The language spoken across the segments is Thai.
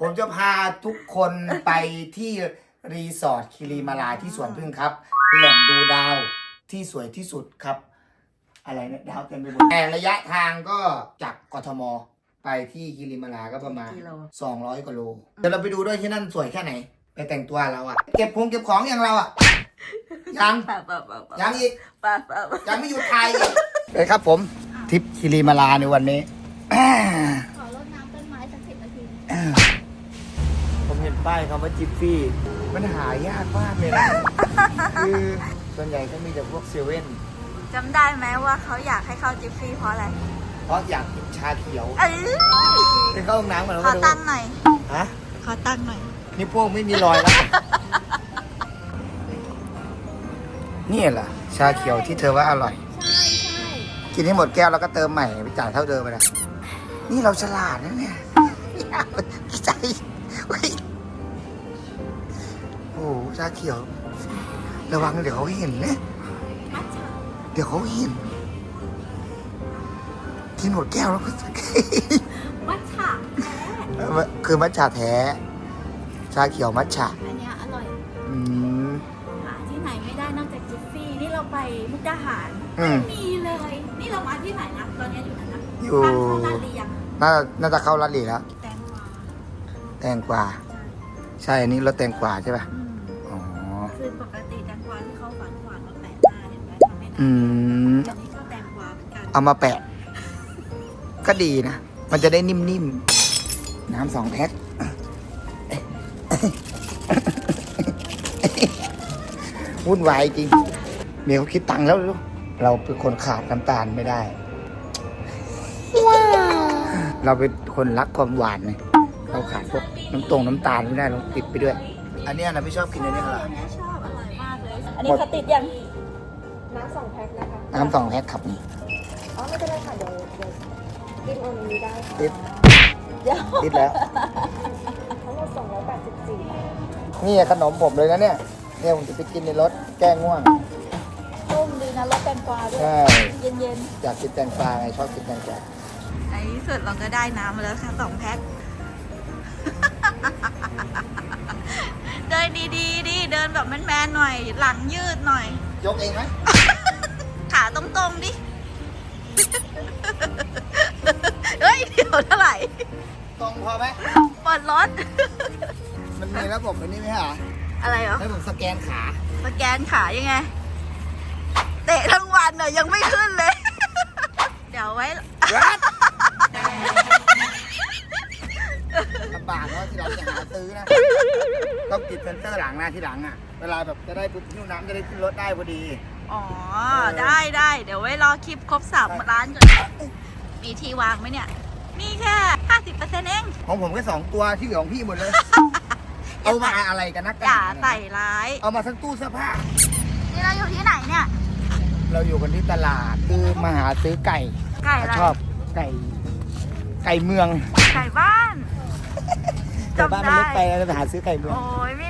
ผมจะพาทุกคนไปที่รีสอร์ทคิริมาลาที่สวนพึ่งครับ แหล่งดูดาวที่สวยที่สุดครับ อะไรเนี่ยดาวเต็มไปหมดแต่ระยะทางก็จากกทม ไปที่คิริมาลาก็ประมาณกิโล 200กิโลเดี๋ยวเราไปดูด้วยที่นั่นสวยแค่ไหน ไปแต่งตัวเราอะเก็บพงเก็บของอย่างเราอะยังป่าป่าป่าป่ายังอีกป่าป่ายังไม่หยุดไทยอีกเลยครับผมทริปคิริมาลาในวันนี้ ขอรดน้ำต้นไม้สักสิบนาที ผมเห็น ป้ายคำว่าจิฟฟี่ มันหายากมากเลยนะ คือส่วนใหญ่ก็มีแต่พวกเซเว่นจำได้ไหมว่าเขาอยากให้เข้าจิฟฟี่เพราะอะไร เพราะอยากกินชาเขียวเอ้ยไปเข้าห้องน้ำก่อนแล้วขอก็ดูตั้งค์หน่อย ฮะขอตั้งค์หน่อย นี่พวกไม่มีรอยแล้วนี่เหรอชาเขียวที่เธอว่าอร่อย ใช่ใช่กินให้หมดแก้วแล้วก็เติมใหม่ไปจ่ายเท่าเดิมไปนะนี่เราฉลาดนะเนี่ยใจเฮ้ยโอ้โห ชาเขียว ระวังเดี๋ยวเขาเห็นนะมัทฉะเดี๋ยวเขาเห็น กินหมดแก้วแล้วก็มัทฉะแท้คือมัทฉะแท้ ชาเขียวมัทฉะอันเนี้ยอร่อยอืมหาที่ไหนไม่ได้นอกจากจิฟฟี่นี่เราไปมุกดาหารอืมไม่มีเลย นี่เรามาที่ไหนนะตอนนี้อยู่ไหนนะอยู่ทางเข้าลาดเลียงน่าน่าจะเข้ารัดหลีแล้วแตงกวาแตงกวาใช่อันนี้รสแตงกวาใช่ป่ะ อืนานมอันนี้ก็แตงกวาเหมือนกันเอามาแปะ ก็ดีนะ มันจะได้นิ่มๆ น้ำสองแพ็ควุ่นวายจริง เมียเขาคิดตังค์แล้วลูกเราเป็นคนขาดน้ำตาลไม่ได้ เราเป็นคนรักความหวานไงเราขาดพวกน้ำตรงน้ำตาลไม่ได้เราติดไปด้วย อันเนี้ยนะพี่ชอบกินอันนี้เหรออันเนี้ยชอบอร่อยมากเลย อันหนี้มดเขาติดยัง น้ำสองแพ็คนะคะน้ำสองแพ็คครับนี่ อ๋อไม่เป็นไรค่ะเดี๋ยวเดี๋ยวกินโอนนี้ได้ค่ะติด เดี๋ยวติดแล้ว ทั้งหมด284บาทนี่ขนมผมเลยนะเนี่ย เนี่ยผมจะไปกินในรถแก้ง่วงนุ่มดีนะรสแตงกวาด้วยใช่เย็นอยากกินแตงกวาไงชอบกินแตงกวาในที่สุดเราก็ได้น้ำมาแล้วค่ะสองแพ็ค เดินดีๆดิเดินแบบแมนๆหน่อย หลังยืดหน่อย ยกเองไหมขา ตรงๆดิ เฮ้ย เดี๋ยวเท่าไหร่ ตรงพอไหม เปิดรถ มันมีระบบอันนี้ไหมฮะอะไรเหรอ ให้ผมสแกนขาสแกนขายังไง เตะทั้งวันเน่ยยังไม่ขึ้นเลย เดี๋ยวไว้ ลำบากเนาะที่หลังจะหาซื้อนะ ต้องติดเซ็นเซอร์หลังนะที่หลังอะ เวลาแบบจะได้ปุ๊บนิ้วน้ำจะได้ขึ้นรถได้พอดี อ๋อ ได้ได้เดี๋ยวไว้รอคลิปครบสามล้านก่อน มีที่วางไหมเนี่ย มีแค่ห้าสิบเปอร์เซ็นต์เองของผมแค่สองตัวที่เหลือของพี่หมดเลย เอามาอะไรกันนักกันอย่าหนใส่ร้าย เอามาทั้งตู้เสื้อผ้า นี่เราอยู่ที่ไหนเนี่ย เราอยู่กันที่ตลาดคือมาหาซื้อไก่ ไก่อะไรชอบไก่ ไก่เมือง ไก่บ้านแต่บ้านมันเล็กไปจำได้เราไปหาซื้อไก่เมือง โอ้ยไม่น่าเลย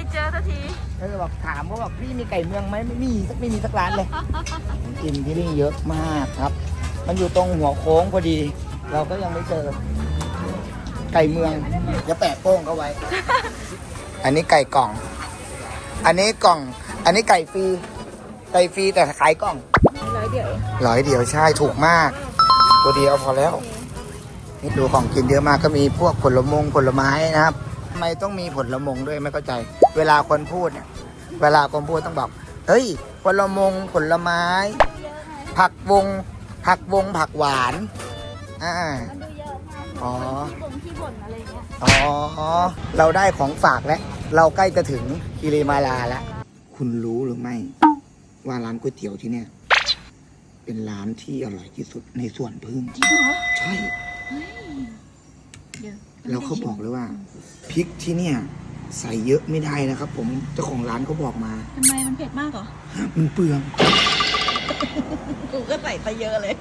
ไม่เจอสักทีแล้วก็บอกถามว่าแบบพี่มีไก่เมืองไหมไม่มีสักไม่มีสักร้านเลย กินที่นี่เยอะมากครับ มันอยู่ตรงหัวโค้งพอดี เราก็ยังไม่เจอ ไก่เมืองจะแปะโป้งเขาไว้ อันนี้ไก่กล่อง อันนี้กล่อง อันนี้ไก่ฟรีไก่ฟรีแต่ขายกล่องร้อยเดียวเองร้อยเดียวใช่ถูกมาก ตัวเดียวพอแล้วนี่ดูของกินเยอะมากก็มีพวกผลมงผลไม้นะครับทำ ไมต้องมีผลมงด้วยไม่เข้าใจ เวลาคนพูดเนี่ย เวลาคนพูดต้องบอก เฮ้ย ผลมงผลไม้ ผักวง ผักวงผักหวาน อ่า มันดูเยอะมากอ๋อที่บ่นที่บ่นอะไรเงี้ยอ๋อ เราได้ของฝากแล้ว เราใกล้จะถึงกิริมาลาแล้ว คุณรู้หรือไม่ ว่าร้านก๋วยเตี๋ยวที่เนี่ย เป็นร้านที่อร่อยที่สุดในสวนพึ่ง จริงเหรอ ใช่ เดี๋ยว แล้วเขาบอกเลยว่าพริกที่เนี่ย ใส่เยอะไม่ได้นะครับ ผมเจ้าของร้านเขาบอกมา ทำไมมันเผ็ดมากเหรอ มันเปลือง กูก็ใส่ไปเยอะเลย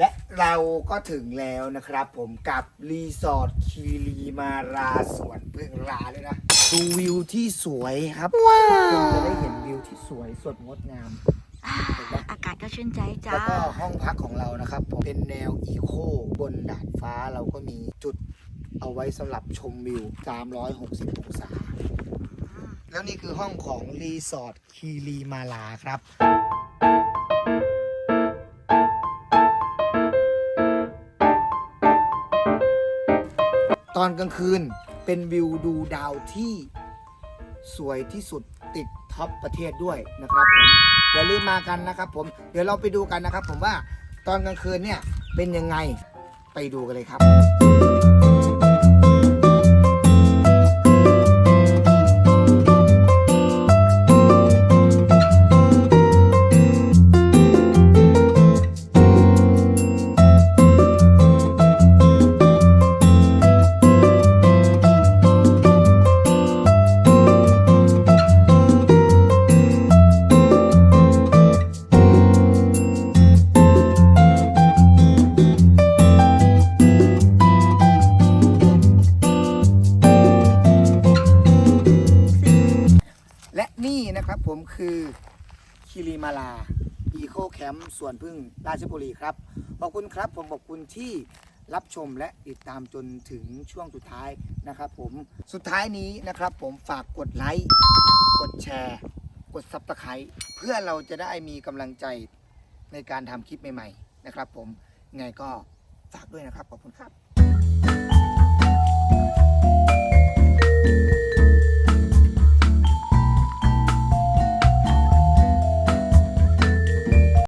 และเราก็ถึงแล้วนะครับ ผมกับรีสอร์ทคีรีมาราสวนพึ่งราเลยนะดูวิวที่สวยครับว้าวคุณจะได้เห็นวิวที่สวยสดงดงาม อากาศก็ชื่นใจจ้า แล้วก็ห้องพักของเรานะครับผมเป็นแนวอีโคบนดาดฟ้าเราก็มีจุด เอาไว้สำหรับชมวิว 360 องศา แล้วนี่คือห้องของรีสอร์ทคีรีมาลาครับตอนกลางคืนเป็นวิวดูดาวที่สวยที่สุดติดท็อปประเทศด้วยนะครับผมอย่าลืมมากันนะครับผมเดี๋ยวเราไปดูกันนะครับ ผมว่าตอนกลางคืนเนี่ยเป็นยังไงไปดูกันเลยครับ นี่นะครับผมคือคิริมาลาอีโคแคมป์สวนพึ่งราชบุรีครับ ขอบคุณครับผมขอบคุณที่รับชมและติดตามจนถึงช่วงสุดท้ายนะครับผมสุดท้ายนี้นะครับผมฝากกดไลค์กดแชร์ กดซับสไครต์เพื่อเราจะได้มีกำลังใจในการทำคลิปใหม่ๆนะครับผมไงก็ฝากด้วยนะครับ ขอบคุณครับ